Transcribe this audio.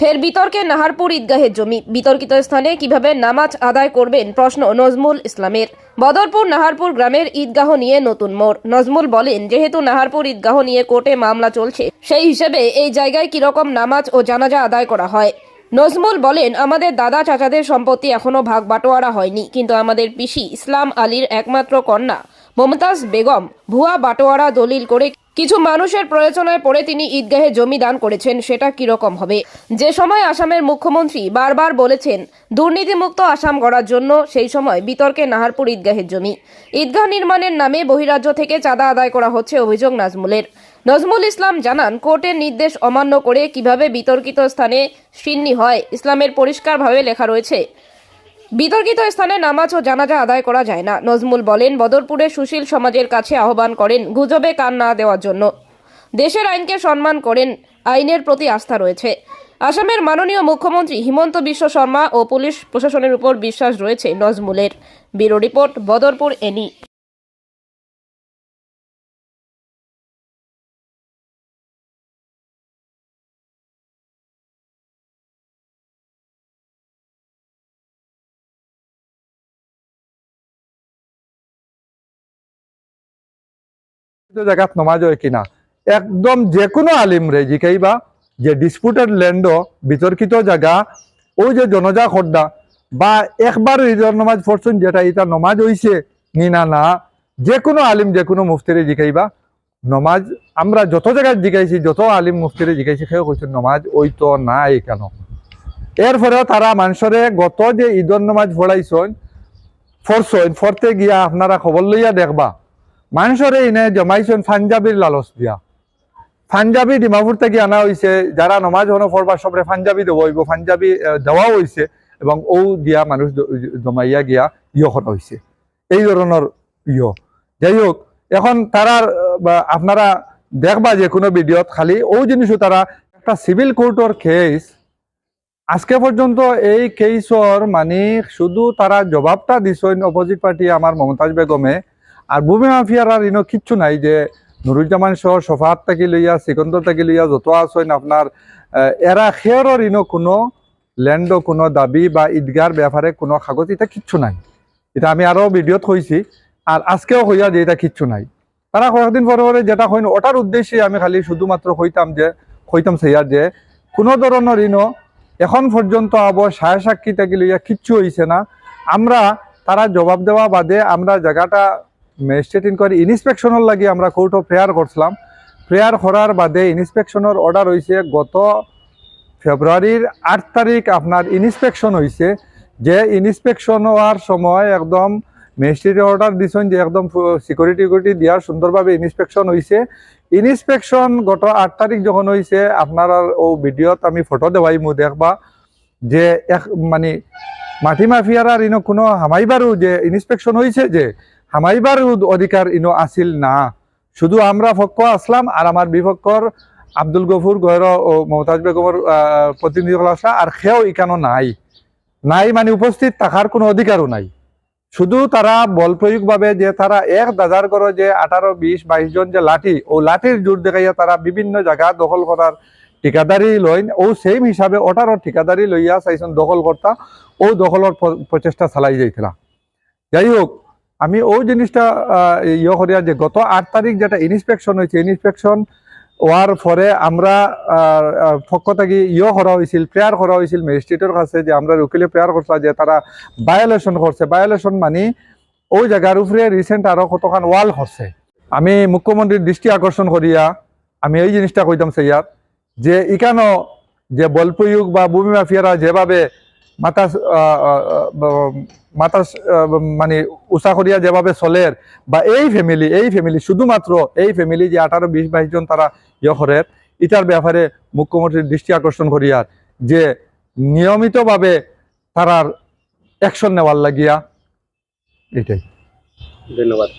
ফের বিতর্কে নাহারপুর ঈদগাহের জমি। বিতর্কিত স্থানে কীভাবে নামাজ আদায় করবেন? প্রশ্ন নজমুল ইসলামের। বদরপুর নাহারপুর গ্রামের ঈদগাহ নিয়ে নতুন মোড়। নজমুল বলেন, যেহেতু নাহারপুর ঈদগাহ নিয়ে কোর্টে মামলা চলছে, সেই হিসেবে এই জায়গায় কীরকম নামাজ ও জানাজা আদায় করা হয়? নজমুল বলেন, আমাদের দাদা চাচাদের সম্পত্তি এখনও ভাগ বাটোয়ারা হয়নি, কিন্তু আমাদের পিসি ইসলাম আলীর একমাত্র কন্যা, মমতাজ বেগম, ভুয়া বাটোয়ারা দলিল করে কিছু মানুষের প্রয়োজনায় পড়ে তিনি ঈদগাহে জমি দান করেছেন, সেটা কীরকম হবে? যে সময় আসামের মুখ্যমন্ত্রী বারবার বলেছেন, দুর্নীতিমুক্ত আসাম গড়ার জন্য, সেই সময় বিতর্কে নাহারপুর ঈদগাহের জমি। ঈদগাহ নির্মাণের নামে বহিরাজ্য থেকে চাঁদা আদায় করা হচ্ছে অভিযোগ নাজমুলের। নজমুল ইসলাম জানান, কোর্টের নির্দেশ অমান্য করে কীভাবে বিতর্কিত স্থানে সিন্নি হয়, ইসলামের পরিষ্কারভাবে লেখা রয়েছে। বিতর্কিত স্থানে নামাজ ও জানাজা আদায় করা যায় না। নজমুল বলেন বদরপুরে সুশীল সমাজের কাছে আহ্বান করেন গুজবে কান না দেওয়ার জন্য। দেশের আইনকে সম্মান করেন, আইনের প্রতি আস্থা রয়েছে। আসামের মাননীয় মুখ্যমন্ত্রী হিমন্ত বিশ্ব শর্মা ও পুলিশ প্রশাসনের উপর বিশ্বাস রয়েছে নজমুলের। ব্যুরো রিপোর্ট, বদরপুর এনি তো জায়গাত নমাজ হয় কিনা? একদম যে কোনো আলিম রে জিকাইবা যে ডিসপুটেড ল্যান্ডও বিতর্কিত জায়গা ওই যে জনজা খড্ডা বা একবার ঈদের নমাজ পড়ছেন যেটা এটা নমাজ হইছে নি না যে কোনো আলিম যে কোনো মুফতিরে জিকাইবা নমাজ আমরা যত জায়গায় জিকাইছি যত আলিম মুফতিরে জিকাইছি সেও কইছেন নমাজ ওই তো নাই কেন? এরপরেও তারা মানুষরে গত যে ঈদের নমাজ পড়াইছেন ফরছেন ফরতে গিয়া আপনারা খবর লইয়া দেখবা। মানুষরে এনে জমাইছেন পাঞ্জাবির লালচ দিয়া পাঞ্জাবি ডিমাপুর থেকে আনা হয়েছে যারা নমাজ হন ফরবা সবরে পাঞ্জাবি দেবো হইব পাঞ্জাবি আহ, দেওয়াও হয়েছে এবং ও দিয়া মানুষ জমাইয়া গিয়া ইয় করা হয়েছে এই ধরনের ইয় যাই হোক এখন তারার আপনারা দেখবা যে কোনো ভিডিওত খালি ও জিনিসও তারা একটা সিভিল কোর্টর কেস আজকে পর্যন্ত এই কেসর মানে শুধু তারা জবাবটা দিছেন অপোজিট পার্টি আমার মমতাজ বেগমে। আর ভূমি মাফিয়ার আর ইনো কিচ্ছু নাই যে নুরুজ্জামান সহ সফাত থাকি লইয়া সিকন্দর থাকি লইয়া যত আছেন আপনার এরা খেয়রর ইনো কোনো ল্যান্ড কোনো দাবি বা ঈদগার ব্যাপারে কোনো কাগজ, এটা কিচ্ছু নাই। এটা আমি আরও ভিডিওত কইছি আর আজকেও হইয়া যে এটা কিচ্ছু নাই। তারা কয়েকদিন পরে পরে যেটা হইন ওটার উদ্দেশ্যে আমি খালি শুধুমাত্র কইতাম যে কইতাম সেইয়ার যে, কোনো ধরনের ইনো এখন পর্যন্ত আবো সায় সাক্ষী থাকি লইয়া কিচ্ছু হইছে না। আমরা তারা জবাব দেওয়া বাদে আমরা জায়গাটা ম্যাজিস্ট্রেট ইনকোয়ারি ইনস্পেকশনের লাগি আমরা কোর্টও প্রেয়ার করছিলাম। প্রেয়ার করার বাদে ইনস্পেকশনের অর্ডার হয়েছে গত ফেব্রুয়ারির আট তারিখ আপনার ইনস্পেকশন হয়েছে যে ইনস্পেকশন হওয়ার সময় একদম ম্যাজিস্ট্রেটের অর্ডার দিছেন যে একদম সিকিউরিটি টিকিউরিটি দেওয়ার সুন্দরভাবে ইনস্পেকশন হয়েছে ইনস্পেকশন গত আট তারিখ যখন হয়েছে আপনার আর ও ভিডিওত আমি ফটো দেওয়াই, মু দেখবা যে এক মানে মাটি মাফিয়ার ইনো কোনো হামাইবারও যে ইনস্পেকশন হয়েছে যে হামাইবার অধিকার ইনো আসিল না। শুধু আমরা পক্ষ আসলাম আর আমার বিপক্ষর আব্দুল গফুর গয়র ও মমতাজ বেগমের আহ, প্রতিনিধিসকল আসা আর সেও ইকানো নাই। নাই মানে উপস্থিত থাকার কোনো অধিকারও নাই। শুধু তারা বল প্রয়োগ ভাবে যে তারা এক দাদার করে যে আঠারো বিশ বাইশ জন যে লাঠি ও লাঠির জোর দেখাইয়া তারা বিভিন্ন জায়গা দখল করার ঠিকাদারি লইন ও সেম হিসাবে ওটারও ঠিকাদারি লইয়া চাইছেন দখল কর্তা ও দখলের প্রচেষ্টা চালাই যাইছিলা। যাই হোক আমি ওই জিনিসটা ইয়ে করিয়া যে গত আট তারিখ যেটা ইনস্পেকশন হয়েছে ইনস্পেকশন হওয়ার পরে আমরা পক্ষ থেকে ইয়ে করা হয়েছিল প্রেয়ার করা হয়েছিল ম্যাজিস্ট্রেটের কাছে যে আমরা উকিলে প্রেয়ার করছিলাম যে তারা ভায়োলেশন করছে। ভায়োলেশন মানে ওই জায়গার উপরে রিসেন্ট আরও কতখান ওয়াল করছে। আমি মুখ্যমন্ত্রীর দৃষ্টি আকর্ষণ করিয়া আমি এই জিনিসটা কইতাম সেইয়ার যে ইকানো যে বল প্রয়োগ বা ভূমি মাফিয়ারা যেভাবে মাথা মাথা মানে উষা করিয়া যেভাবে চলের, বা এই ফ্যামিলি এই ফ্যামিলি শুধুমাত্র এই ফ্যামিলি যে আঠারো, বিশ, বাইশ জন তারা ইয়ে ইটার ব্যাপারে মুখ্যমন্ত্রীর দৃষ্টি আকর্ষণ করিয়ার যে নিয়মিতভাবে তারার অ্যাকশন নেওয়ার লাগিয়া, এটাই। ধন্যবাদ।